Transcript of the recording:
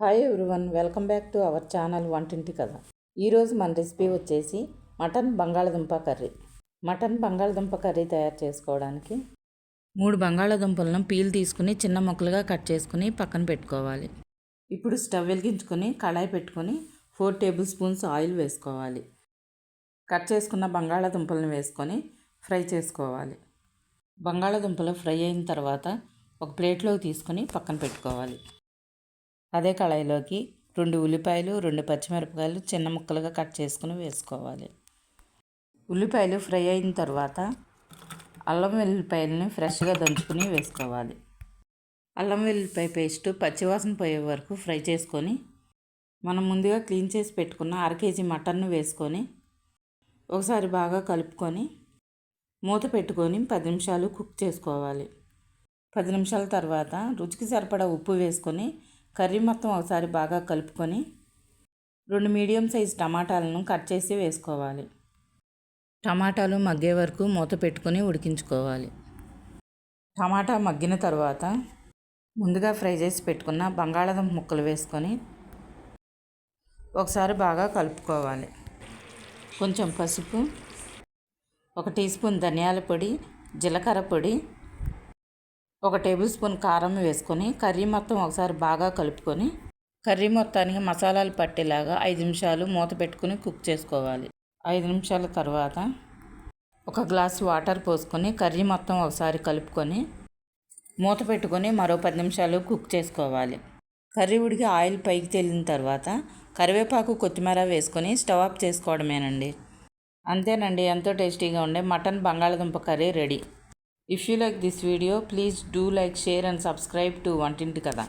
Hi everyone welcome back to our channel Vantinti Katha. ఈరోజు మన recipe వచ్చేసి mutton బంగాళదుంప కర్రీ. మటన్ బంగాళదుంప కర్రీ తయారు చేసుకోవడానికి మూడు బంగాళదుంపలను పీల్ తీసుకుని చిన్న ముక్కలుగా కట్ చేసుకుని పక్కన పెట్టుకోవాలి. ఇప్పుడు స్టవ్ వెలిగించుకొని కళాయి పెట్టుకొని ఫోర్ టేబుల్ స్పూన్స్ ఆయిల్ వేసుకోవాలి. కట్ చేసుకున్న బంగాళదుంపలను వేసుకొని ఫ్రై చేసుకోవాలి. బంగాళదుంపలు ఫ్రై అయిన తర్వాత ఒక ప్లేట్లోకి తీసుకొని పక్కన పెట్టుకోవాలి. అదే కళాయిలోకి రెండు ఉల్లిపాయలు రెండు పచ్చిమిరపకాయలు చిన్న ముక్కలుగా కట్ చేసుకుని వేసుకోవాలి. ఉల్లిపాయలు ఫ్రై అయిన తర్వాత అల్లం వెల్లిపాయలని ఫ్రెష్గా దంచుకుని వేసుకోవాలి. అల్లం వెల్లిపాయ పేస్ట్ పచ్చివాసన పోయే వరకు ఫ్రై చేసుకొని మనం ముందుగా క్లీన్ చేసి పెట్టుకున్న అర కేజీ మటన్ను వేసుకొని ఒకసారి బాగా కలుపుకొని మూత పెట్టుకొని పది నిమిషాలు కుక్ చేసుకోవాలి. పది నిమిషాల తర్వాత రుచికి సరిపడా ఉప్పు వేసుకొని కర్రీ మొత్తం ఒకసారి బాగా కలుపుకొని రెండు మీడియం సైజ్ టమాటాలను కట్ చేసి వేసుకోవాలి. టమాటాలు మగ్గే వరకు మూత పెట్టుకొని ఉడికించుకోవాలి. టమాటా మగ్గిన తర్వాత ముందుగా ఫ్రై చేసి పెట్టుకున్న బంగాళాదుంప ముక్కలు వేసుకొని ఒకసారి బాగా కలుపుకోవాలి. కొంచెం పసుపు ఒక టీ స్పూన్ ధనియాల పొడి జీలకర్ర పొడి ఒక టేబుల్ స్పూన్ కారం వేసుకొని కర్రీ మొత్తం ఒకసారి బాగా కలుపుకొని కర్రీ మొత్తానికి మసాలాలు పట్టేలాగా ఐదు నిమిషాలు మూత పెట్టుకుని కుక్ చేసుకోవాలి. ఐదు నిమిషాల తర్వాత ఒక గ్లాస్ వాటర్ పోసుకొని కర్రీ మొత్తం ఒకసారి కలుపుకొని మూత పెట్టుకొని మరో పది నిమిషాలు కుక్ చేసుకోవాలి. కర్రీ ఉడికి ఆయిల్ పైకి తేలిన తర్వాత కరివేపాకు కొత్తిమీర వేసుకొని స్టవ్ ఆఫ్ చేసుకోవడమేనండి. అంతేనండి ఎంతో టేస్టీగా ఉండే మటన్ బంగాళాదుంప curry ready. If you like this video please do like share and subscribe to Vantinti కదా